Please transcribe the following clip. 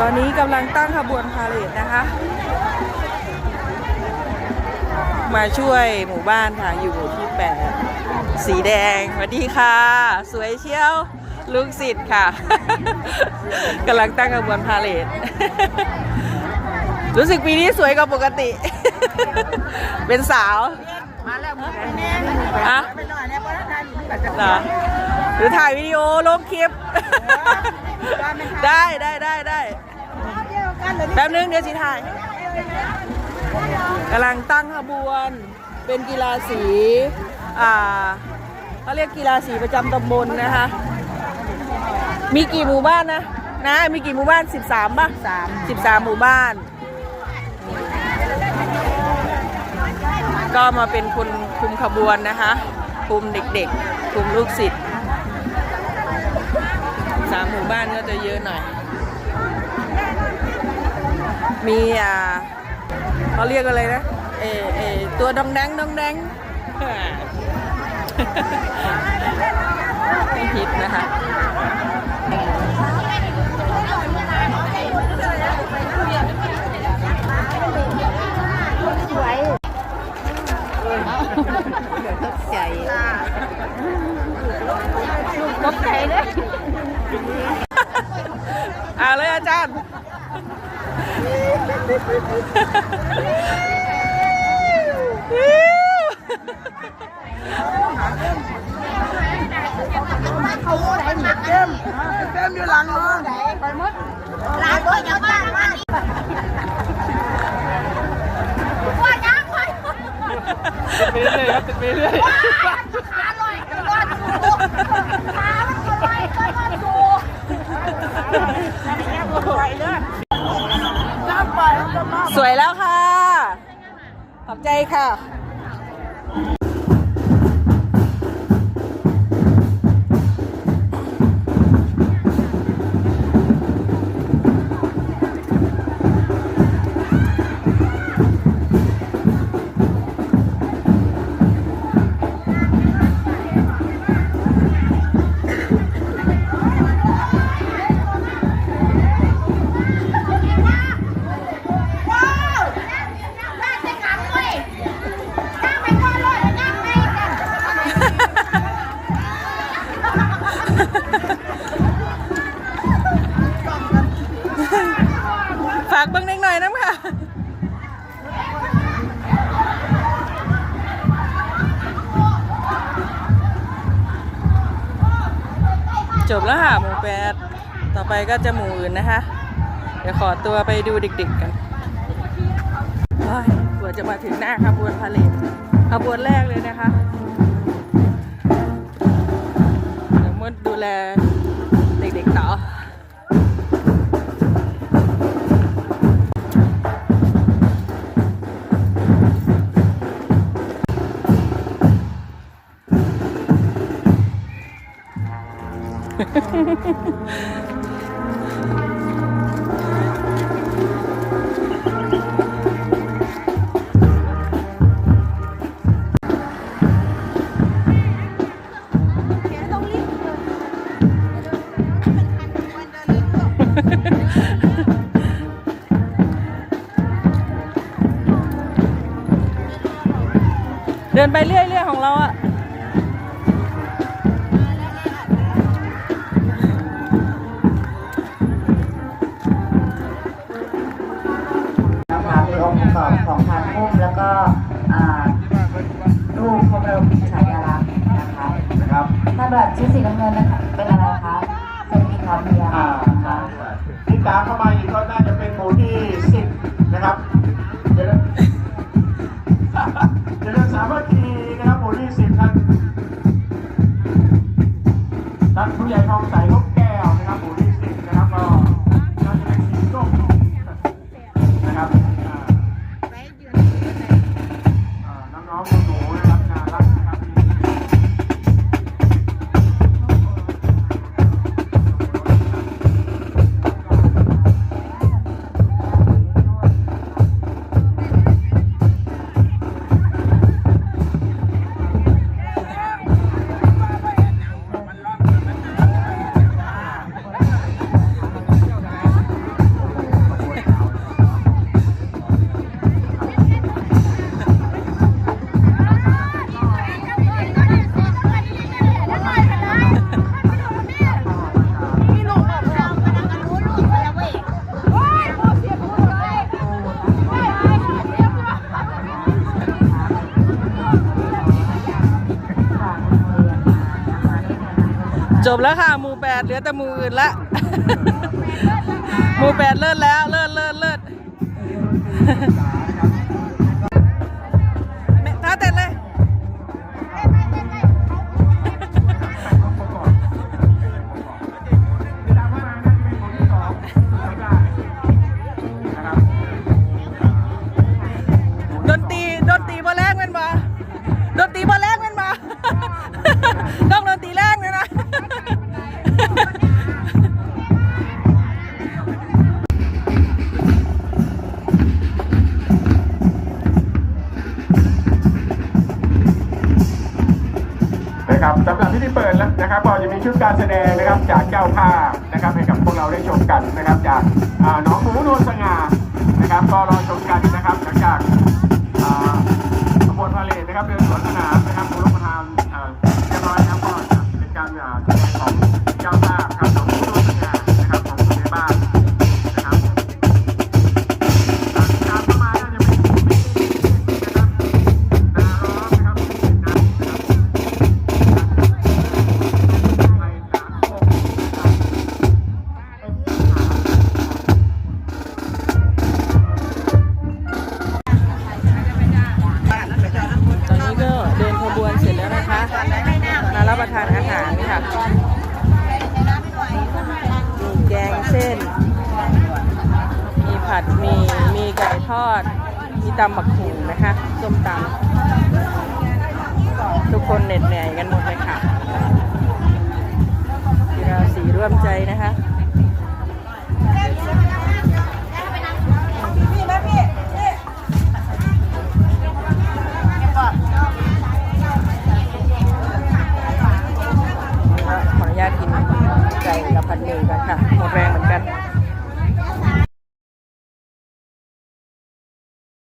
ตอนนี้กำลังตั้งขบวนพาเหรดนะคะ มาช่วยหมู่บ้านค่ะ อยู่หมู่ที่8สีแดงสวัสดีค่ะ สวยเชียว ลูกศิษย์ค่ะกำลังตั้งขบวนพาเหรดรู้สึกปีนี้สวยกว่าปกติ เป็นสาว มาแล้วมึงไปแน่อะไปหน่อยเนี่ยเพราะถ้าถ่ายอยู่แบบจะเหรอหรือถ่ายวิดีโอลงคลิป ได้ได้ได้ได้ แป๊บนึงเดี๋ยวสิถ่ายกำลังตั้งขบวน เป็นกีฬาสี อ่าเขาเรียกกีฬาสีประจำตำบลนะคะ มีกี่หมู่บ้านนะ นะ มีกี่หมู่บ้าน 13ป่ะสาม13 หมู่บ้าน ก็มาเป็นคนคุมขบวนนะคะคุมเด็กๆคุมลูกศิษย์สามหมู่บ้านก็จะเยอะหน่อย มีอ่าเขาเรียกอะไรนะเอเอตัวดองแดงดองแดงไม่ฮิตนะคะใจตกใจเลยอ่าเลยอาจารย์เขาไหนหนักเต็มเต็มอยู่หลังน้องไปหมดหลานก็ยังบ้านมาว่าจ้างไปไปเรื่อย ครับไปเรื่อยขาลอยก็รอดอยู่ขามันก็ลอยก็รอดอยู่ไป สวยแล้วค่ะ ขอบใจค่ะ จบแล้วค่ะหมู่แปดต่อไปก็จะหมู่อื่นนะคะ เดี๋ยวขอตัวไปดูเด็กๆกันโอ้ยกว่าจะมาถึงหน้าขบวนพาเลทขบวนแรกเลยนะคะ เดี๋ยวมดดูแล เดินไปเรื่อยๆของเราอะ ก็อ่ารูปพระบรมฉายาลักษณ์นะคะนะครับถ้าแบบชุดสีน้ำเงินนะคะเป็นอะไรคะเป็นมีความพยายาอ่ามนะคะที่ตามเข้ามาอีกก็ จบแล้วค่ะหมู่แปดเหลือแต่หมู่อื่นละหมู่แปดเลิศแล้วเลิศเลิศเลิศแม่ท้าเต้นเลยดนตรีดนตรีบ่แรงแมันบ่ดนตรีบ่แรงแมันบ่ต้องดนตรีแรง นะครับสำหรับพิธีเปิดแล้วนะครับก็จะมีชุดการแสดงนะครับจากเจ้าภาพนะครับให้กับพวกเราได้ชมกันนะครับ จากน้องหมูนวลสง่านะครับ ก็รอชมกันนะครับหลังจากขบวนพาเลทนะครับเดินสวน รับประทานอาหารค่ะมีแกงเส้น มีผัดมีมีไก่ทอด มีตำบักหุ่งนะคะส้มตำทุกคนเหน็ดเหนื่อยกันหมดเลยค่ะกีฬาสีร่วมใจนะคะ